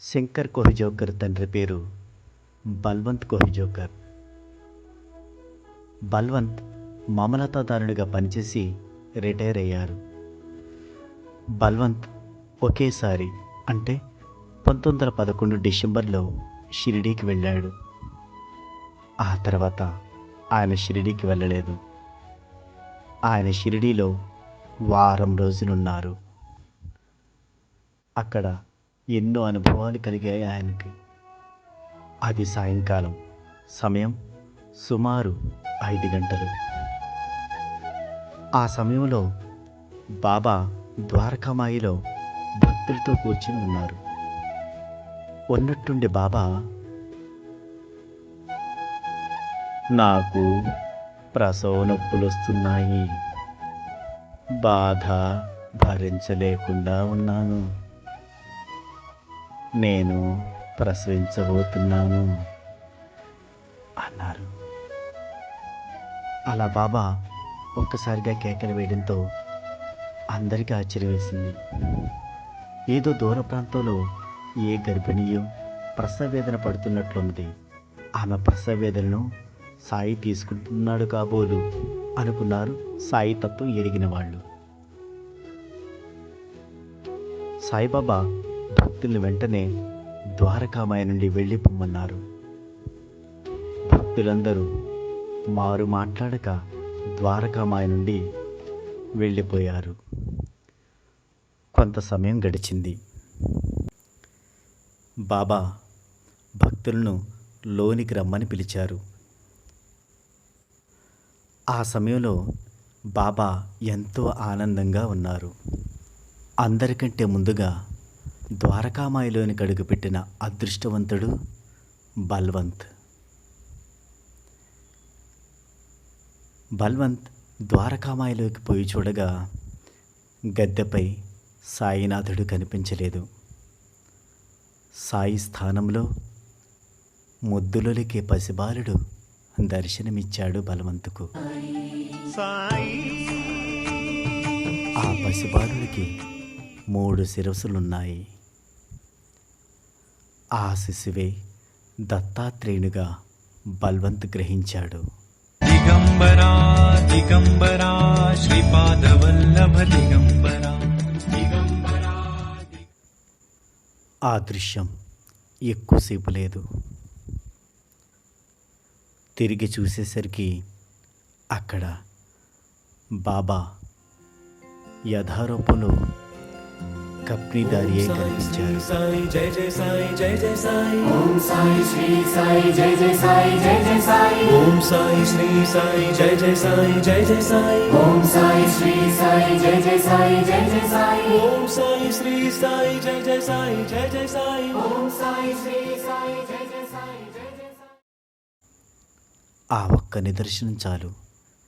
శంకర్ కోహిజోకర్ తండ్రి పేరు బల్వంత్ కోహిజోకర్. బల్వంత్ మమలతాదారునిగా పనిచేసి రిటైర్ అయ్యారు. బల్వంత్ ఒకేసారి అంటే పంతొమ్మిది వందల పదకొండు డిసెంబర్లో షిరిడీకి వెళ్ళాడు. ఆ తర్వాత ఆయన షిరిడీకి వెళ్ళలేదు. ఆయన షిరిడీలో వారం రోజులున్నారు. అక్కడ ఎన్నో అనుభవాలు కలిగాయి ఆయనకి. అది సాయంకాలం సమయం సుమారు ఐదు గంటలు. ఆ సమయంలో బాబా ద్వారకామాయిలో భక్తులతో కూర్చుని ఉన్నారు. ఉన్నట్టుండి బాబా నాకు ప్రసవ నొప్పులు వస్తున్నాయి. బాధ భరించలేకుండా ఉన్నాను. నేను ప్రసవించబోతున్నాను అన్నారు. అలా బాబా ఒక్కసారిగా కేకలు వేయడంతో అందరికీ ఆశ్చర్యం వేసింది ఏదో దూర ప్రాంతంలో ఏ గర్భిణీయో ప్రసవ వేదన పడుతున్నట్లున్నది ఆమె ప్రసవ వేదనను సాయి తీసుకుంటున్నాడు కాబోలు అనుకున్నారు సాయి తత్వం ఎరిగిన వాళ్ళు. సాయిబాబా భక్తుల్ని వెంటనే ద్వారకామాయ నుండి వెళ్ళిపోమన్నారు భక్తులందరూ మారు మాట్లాడక ద్వారకామాయ నుండి వెళ్ళిపోయారు. కొంత సమయం గడిచింది. బాబా భక్తులను లోనికి రమ్మని పిలిచారు. ఆ సమయంలో బాబా ఎంతో ఆనందంగా ఉన్నారు. అందరికంటే ముందుగా ద్వారకామాయిలోని అడుగుపెట్టిన అదృష్టవంతుడు బల్వంత్. బల్వంత్ ద్వారకామాయిలోకి పోయి చూడగా గద్దెపై సాయినాథుడు కనిపించలేదు. సాయి స్థానంలో ముద్దులొలికే పసిబాలుడు దర్శనమిచ్చాడు బలవంతుకు. ఆ పసిబాలుడికి మూడు శిరస్సులున్నాయి. ఆ శిశువే దత్తాత్రేయునిగా బల్వంత్ గ్రహించాడు. దిగంబరా దిగంబరా ఆ దృశ్యం ఎక్కువసేపు లేదు. తిరిగి చూసేసరికి అక్కడ బాబా యథారూపంలో కంపెనీదారియే కనిపించారు సాయి జై జై సాయి జై జై సాయి సాయి శ్రీ సాయి జై జై సాయి జై సాయి ఓం సాయి శ్రీ సాయి జై జై సాయి జై జై సాయి ఓం సాయి శ్రీ సాయి జై జై సాయి జై సాయి ఓం సాయి శ్రీ సాయి జై జై సాయి జై జై సాయి సాయి ఆ ఒక్క నిదర్శనం చాలు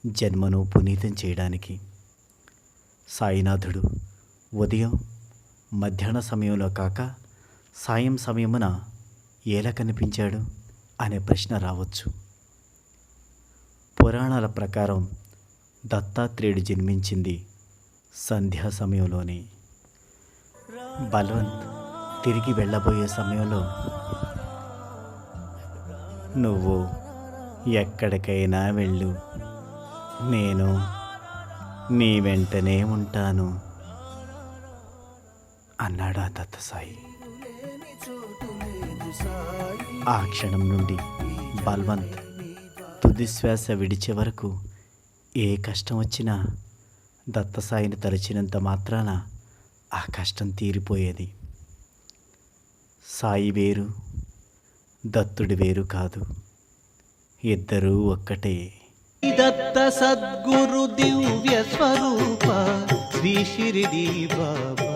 జన్మను పునీతం చేయడానికి సాయినాథుడు ఉదయం మధ్యాహ్న సమయంలో కాక సాయం సమయమున ఎలా కనిపించాడు అనే ప్రశ్న రావచ్చు. పురాణాల ప్రకారం దత్తాత్రేయుడు జన్మించింది సంధ్యా సమయంలోనే. బలవంత్ తిరిగి వెళ్ళబోయే సమయంలో నువ్వు ఎక్కడికైనా వెళ్ళు. నేను నీ వెంటనే ఉంటాను. అన్నాడు ఆ దత్తసాయి. ఆ క్షణం నుండి బల్వంత్ తుదిశ్వాస విడిచే వరకు ఏ కష్టం వచ్చినా దత్తసాయిని తలచినంత మాత్రాన ఆ కష్టం తీరిపోయేది. సాయి వేరు దత్తుడి వేరు కాదు. ఇద్దరూ ఒక్కటే. దత్త సద్గురు దివ్య స్వరూప శ్రీ షిరిడి బాబా.